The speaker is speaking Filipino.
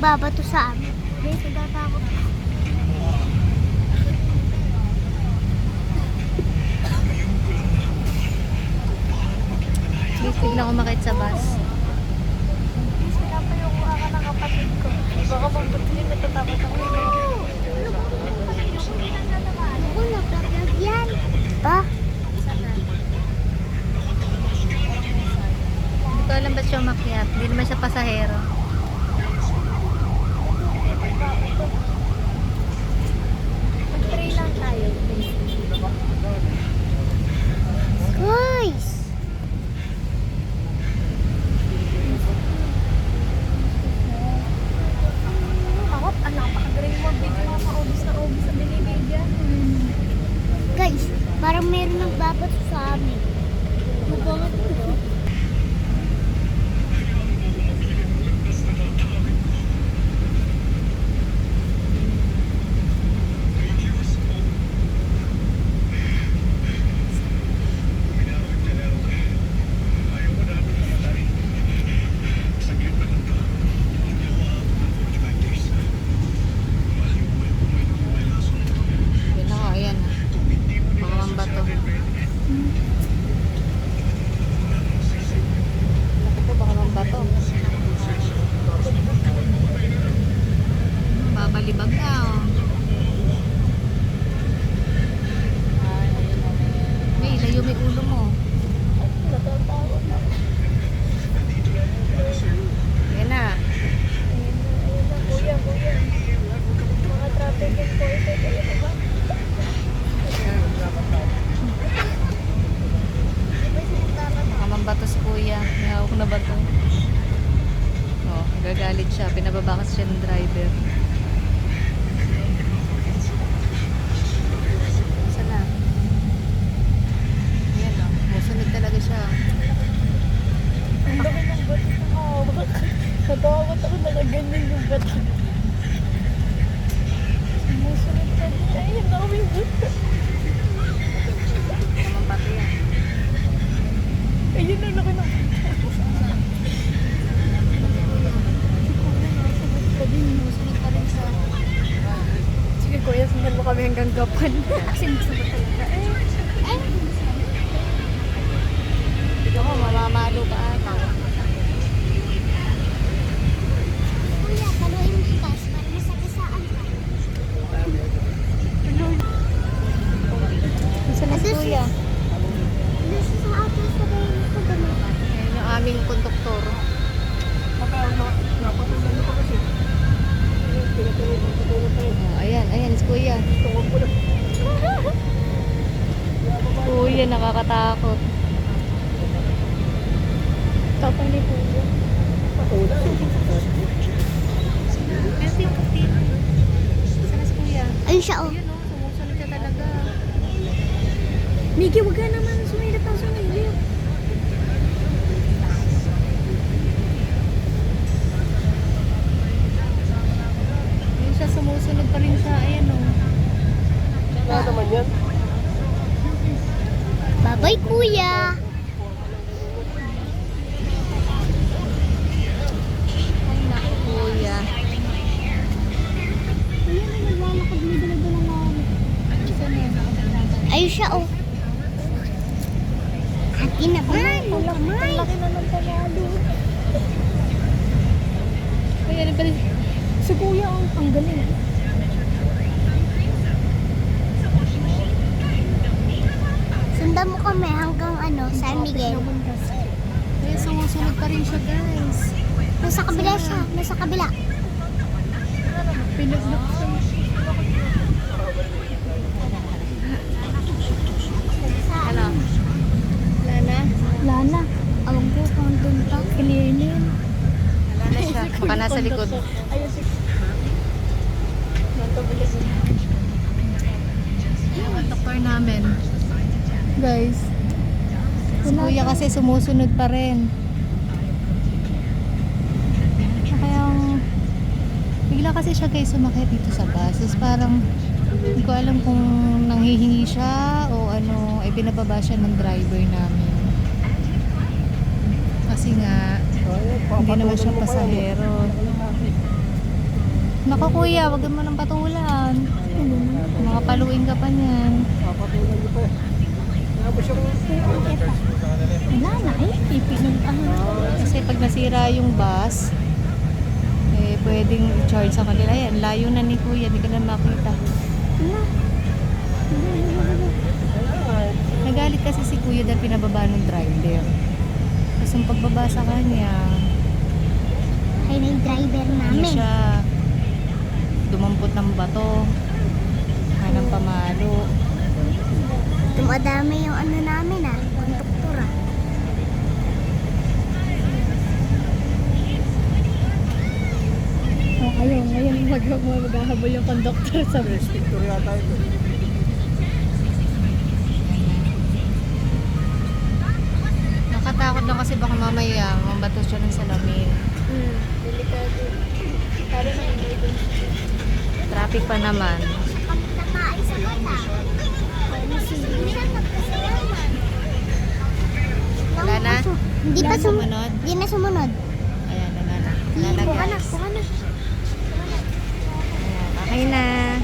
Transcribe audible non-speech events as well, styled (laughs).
nagbabato sa amin. Guys, natatakot ako. Please, biglang umakit sa bus. Guys, pinapayo ko ako ng kapatid ko. Baka magbutin natatakot ako. Ba? Hindi ko alam ba't siya umakyat. Hindi naman siya pasahero. Mag-pray lang tayo. Guys! Ako, ang napakagaling mo. Video mo sa obis na obis sa binibigyan. Guys, parang meron nagbabato sa amin. Bakit? Yun ako, ayan. Mga mambato. Naku po, baka mambato. Babalibag na, oh. May, layo may ulo mo. Natatakot na. Yan na. Ayun na, ayun na. Kuya, kuya. Mga traffic enforcer kayo na ba? Baka mambato si kuya. Na bato. Oh, gagalit siya. Pinababa kasi siya ng driver. Saan na? Ayan oh. Musunod talaga siya. Ang laki ng bato hawak. Natakot ako nakaganyan yung bato. Sumusunod ka din. Ay, ang bato. Mambato yan. Ayun na, laki ng Musunod pa rin siya. Sige kuya, sundan mo kami hanggang gapan. Sinusunod talaga. Eh, Ikaw mo, mamamalo ka ata. Kuya, paluin mo para masagasaan ka. Saan na si kuya? Nasa sa atin sa bayan ko ganun. Ayan yung aming konduktor. Oh, ayan, ayan si kuya. Kuya, nakakatakot. tapang ni kuya. Kasi yung puti. Saan na si kuya? Ayun siya oh. Ayun oh, sumusunod siya talaga. Miggy, wag ka naman sumilip ang sumilip. Ayun siya, sumusunod pa rin siya. Ayan oh. Bye-bye, kuya. Ay, naku kuya. Kuya, na Saan na? Ayun siya oh. Hati na ba? Laki, ang laki na ng panalo. Ay, ano pa rin? Si kuya, ang, ang galing. Sundan mo kami hanggang ano, San Miguel. Ay, sumusunod pa rin siya guys. Nasa kabila siya. Nasa kabila. Pinagbuksan. Ano? Wala na? Lana. Awag ko kung doon pa. Kilinin. Wala na siya. (laughs) Baka nasa likod. Ayun si... Natabulas. Yung doktor namin. Guys. Si kuya kasi sumusunod pa rin. Kaya bigla kasi siya guys sumakit dito sa bus. Tapos parang hindi ko alam kung nanghihingi siya o ano, ay binababa siya ng driver namin. Kasi nga, hindi naman siya pasahero. Naku kuya, wag mo nang patulan. Mga paluin ka pa niyan. Papatulan niyo pa eh Wala na eh. Ipinag ano. Kasi pag nasira yung bus, eh pwedeng i-charge sa kanila. Ayan, layo na ni kuya, di ka na makita. Nagalit kasi si kuya dahil pinababa ng driver. Tapos yung pagbaba sa kanya, Ay, na yung driver ano namin. siya, dumampot ng bato, hanang pamalo. Dumadami yung ano namin ah. Konduktor ah. Oh, ayun, ngayon mag maghahabol yung conductor sa restrictor yata ito. Nakatakot lang kasi baka mamaya mambato siya ng salamin. Hmm, delikado. Para sa emergency. Traffic pa naman. Nakain sa mata. Hindi na. Wala na? Hindi pa sumunod. Hindi na sumunod. Ayan, wala na. Na Hindi ko guys. anak ko Okay na.